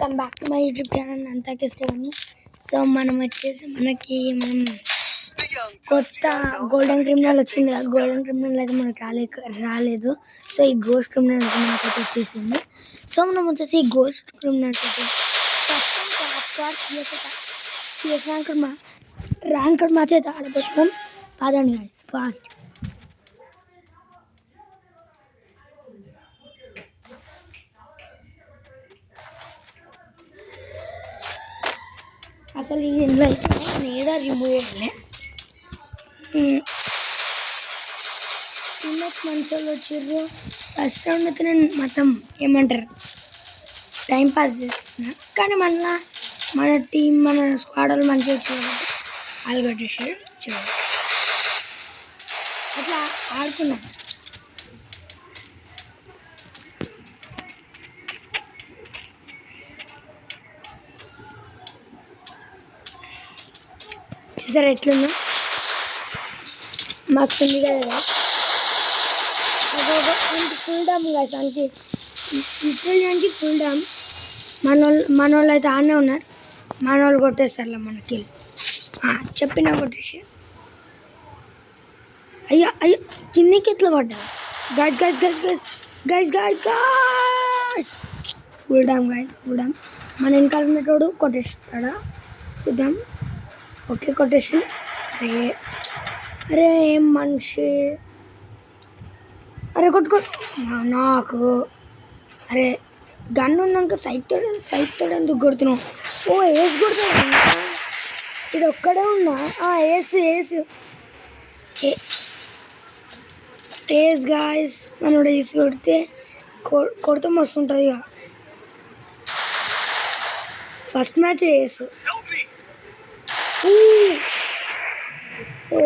Welcome back to my YouTube channel అంతాకి ఇష్టమని so మనం వచ్చేసి మనకి మనం కొత్త గోల్డెన్ క్రిమినల్ వచ్చింది కదా గోల్డెన్ క్రిమినల్ అయితే మనకు రాలే రాలేదు సో ఈ గోస్ట్ క్రిమినల్ మనకి అయితే వచ్చేసింది సో మనం వచ్చేసి ఈ గోస్ట్ క్రిమినల్ అయితే సిఎస్ ర్యాంకర్ మా చేత మ్యాచ్ ఆడబోతున్నాం పదండి ఫాస్ట్ అసలు ఈ ఇందులో అయితే నీడ రిమూవ్. చేయలే టీమ్మేట్స్ మంచి వాళ్ళు వచ్చిర్రు. ఫస్ట్ రౌండ్ అయితే నేను మొత్తం ఏమంటారు? టైం పాస్ చేస్తున్నా. కానీ మళ్ళా మన టీం మన స్క్వాడ్ వాళ్ళు మంచిగా వచ్చారు వాళ్ళు కొట్టేసారు. అట్లా ఆడుకున్నాను చూసారా ఎట్లుందో మస్తు ఉంది కదా. అంత ఫుల్ డామ్ కదా దానికి లిటరల్ ఫుల్ డామ్ మన వాళ్ళు మన వాళ్ళు అయితే ఆనే ఉన్నారు. మన వాళ్ళు కొట్టేస్తారులే మనకి చెప్పినా కొట్టేసి అయ్యో అయ్యో కిందికి ఎట్లా పడ్డా guys guys guys guys guys guys guys full damn guys full damn మన వెనకాల ఉన్నటోడు కొట్టేస్తాడా? చూద్దాం. ఓకే కొట్టేసి అరే అరే ఏం మనిషి? అరే కొట్టుకో. నాకు. అరే గన్ ఉన్నాక సైట్ తోడు సైట్ తోడు ఎందుకు కొడుతున్నావు? ఓ వేసి కొడుతున్నా ఇక్కడ ఒక్కడే ఉన్నా. ఏసు ఏసు. ఏస్ గాయస్ మనోడు వేసి కొడితే కొ- కొడితే మస్తు ఉంటుంది ఇక ఫస్ట్ మ్యాచ్ వేసు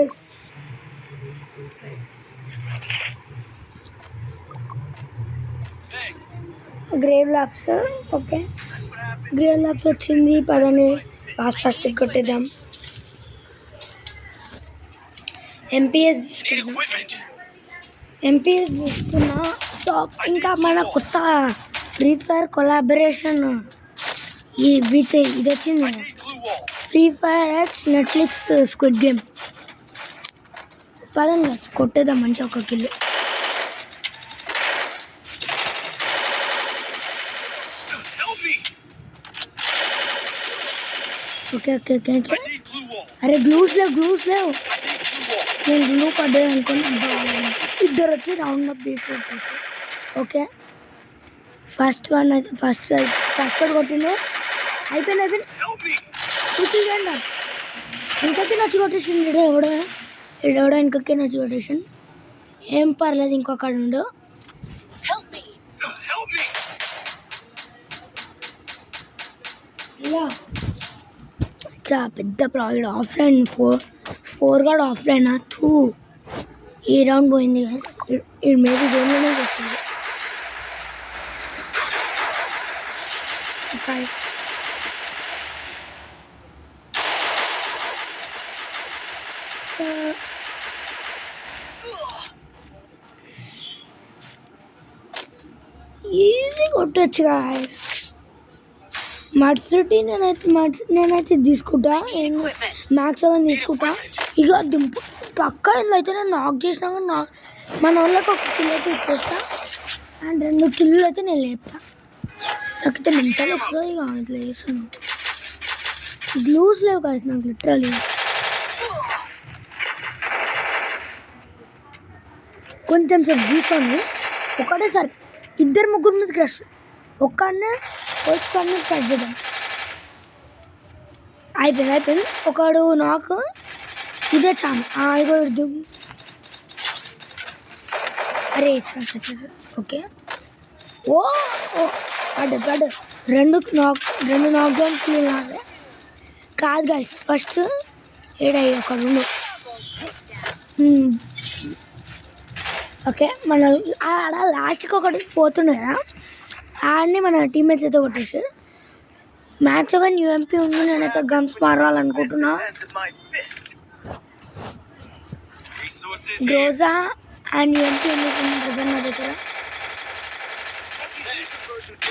yes grave labs okay grave labs వచ్చింది పదని ఫాస్ట్ ఫాస్ట్ కొట్టేద్దాం. ఎంపీఎస్ తీసుకుందాం ఎంపీఎస్ తీసుకున్నా. సో ఇంకా మన కొత్త ఫ్రీ ఫైర్ కొలాబరేషన్ ఈ విత్ ఇది వచ్చింది. Free fire X Netflix squid game పదంగా కొట్టేద్దాం మంచి ఒక kill okay okay okay okay అరే గ్లూస్ లేవు గ్లూస్ లేవు నేను గ్లూ పడ్డాను అనుకుని ఇద్దరు వచ్చి రౌండ్ అప్ తీసుకొచ్చేసి ఓకే ఫస్ట్ వన్ అయితే ఫస్ట్ ఫస్ట్ కొట్టిండు. అయిపోయింది అయిపోయింది? చూపించండి ఇంకొకే నచ్చి కొట్టేసింది ఇడు ఎవడో ఇడు ఎవడో ఇంకొకే నచ్చి కొట్టేసింది ఏం పర్లేదు ఇంకొకడు ఉండు ఇలా చా పెద్ద ప్రాజెక్ట్ ఆఫ్లైన్ ఫోర్ ఫోర్ కూడా ఆఫ్లైన్ టూ ఈ రౌండ్ పోయింది గైస్ ఇది మేబీ గేమ్లోనే చెప్తుంది ఫైవ్ ఈజీ కొట్టచ్చు గాయస్ మర్సిటీ నేనైతే మర్స్ నేనైతే తీసుకుంటా. మ్యాక్స్ సెవెన్ తీసుకుంటా. ఇక దింపు పక్క ఇందులో అయితే నేను నాక్ చేసినాక నా మన వాళ్ళకి ఒక కిల్ అయితే ఇచ్చేస్తా. అండ్ రెండు కిల్లు అయితే నేను లేపుతా. నాకైతే మెంటల్ వస్తుంది ఇక ఇట్లా చేస్తాను గ్లూస్ లేవు కాదు నాకు లిటరలీ కొంచెం సేపు కూర్చోండి ఒకటేసారి ఇద్దరు ముగ్గురు మీద క్రష్ ఒక్కడనే వచ్చి స్టార్ట్ చేద్దాం అయిపోయింది అయిపోయింది. ఒకడు నాకు ఇదే చాలు ఇగో ఇద్దు అరే చాలు ఓకే. ఓ ఓ అడ్డు పడ్డ. రెండు నాక్ రెండు నాక్ డౌన్స్ నాదే కాదు గాయ ఫస్ట్ ఏడయ్యి ఒక రెండు ఓకే మన ఆడ లాస్ట్కి ఒకటి పోతుండే కదా ఆడని మన టీమ్మేట్స్ అయితే కొట్టేసారు మ్యాక్స్ సెవెన్ యూఎంపీ ఉంది నేనైతే గన్స్ మారాలనుకుంటున్నా గ్రోజా అండ్ యూఎంపీ ఉంది బ్రదర్ నా దగ్గర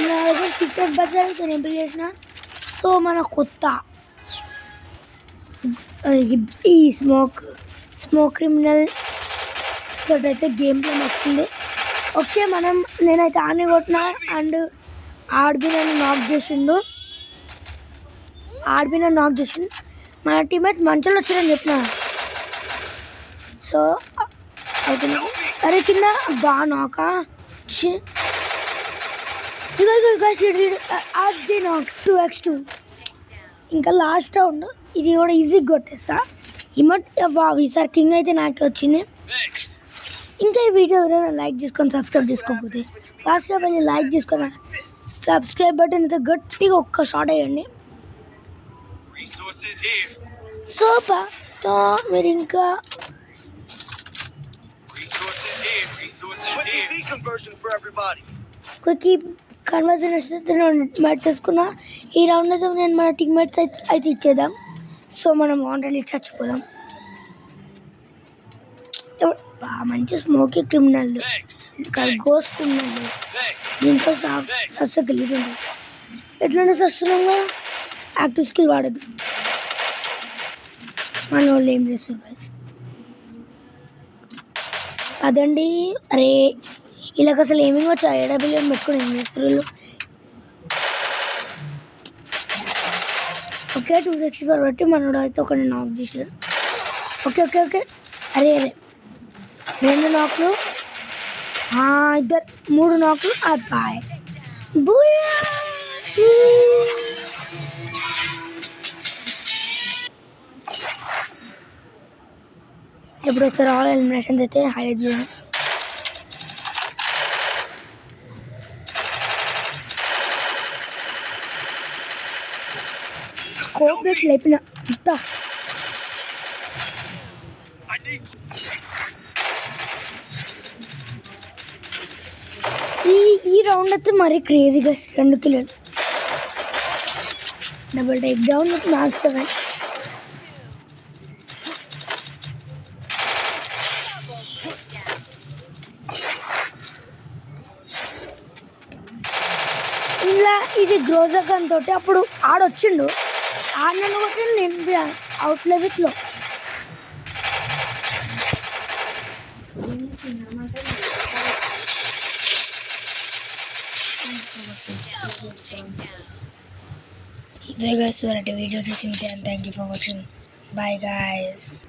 నా దగ్గర సీక్రెట్ బజార్ ఎంపిక చేసిన. సో మన కొత్త ఈ స్మోక్ స్మోక్ క్రిమినల్ అయితే గేమ్ ప్లే నచ్చింది. ఓకే మనం నేనైతే ఆని కొట్టిన అండ్ ఆర్బీ నన్ను నాక్ చేసిండు. ఆర్బీ నన్ను నాక్ చేసిండు. మన టీమేట్స్ మంచోళ్ళు వచ్చారని చెప్పిన. సో అవుతుంది. అరే కింద బా నాక అది నాక్ టూ ఎక్స్ టూ ఇంకా లాస్ట్ రౌండ్ ఇది కూడా ఈజీగా కొట్టేస్తా. ఇమట్ వావ్ ఈసారి కింగ్ అయితే నాకే వచ్చింది. ఇంకా ఈ వీడియో ఎవరైనా లైక్ చేసుకొని సబ్స్క్రైబ్ చేసుకోకపోతే ఫాస్ట్గా వెళ్ళి లైక్ చేసుకొని సబ్స్క్రైబ్ బటన్ అయితే గట్టిగా ఒక్క షాట్ వేయండి. సూపర్ సో మీరు ఇంకా Resources here. Resources Quick here. EV conversion for everybody. Quick conversion పెట్టేసుకున్నా ఈ రౌండ్ అయితే నేను మన టీమ్మేట్స్ అయితే అయితే ఇచ్చేద్దాం సో మనం ఆల్రెడీ చచ్చిపోదాం మంచి స్మోకీ క్రిమినల్. Goes criminal. దీంట్లో సస్య కలిగి ఉంటుంది ఎట్లనే సస్తున్నాగా యాక్టివ్ స్కిల్ వాడదు. మన వాళ్ళు ఏం చేస్తారు guys? అదండి అరే వీళ్ళకి అసలు ఏమేమి వచ్చా ఏడబ్ల్యూ అని పెట్టుకుని ఏం చేస్తారు వీళ్ళు? ఓకే టూ సిక్స్టీ ఫోర్ బట్టి మనోడు అయితే ఒకటి నాక్ చేశాడు. Okay okay okay. అరే అరే. రెండు నాకులు ఆ, ఇద్దరు మూడు నాకులు అబ్బాయి బూయా ఇప్పుడు వచ్చారు ఆల్ ఎలిమినేషన్స్ అయితే హైలైట్ చేయాలి స్కోప్ పెట్టి లేపిన అంత ఈ రౌండ్ అయితే మరీ క్రేజీగా రెండు కిలోలు double type down with marks seven ఇలా ఇది గ్రోజగన్ తోటి అప్పుడు ఆడొచ్చిండు. ఆడ నన్ను కొట్టి నేను So you guys were the video to see and thank you for watching. Bye guys.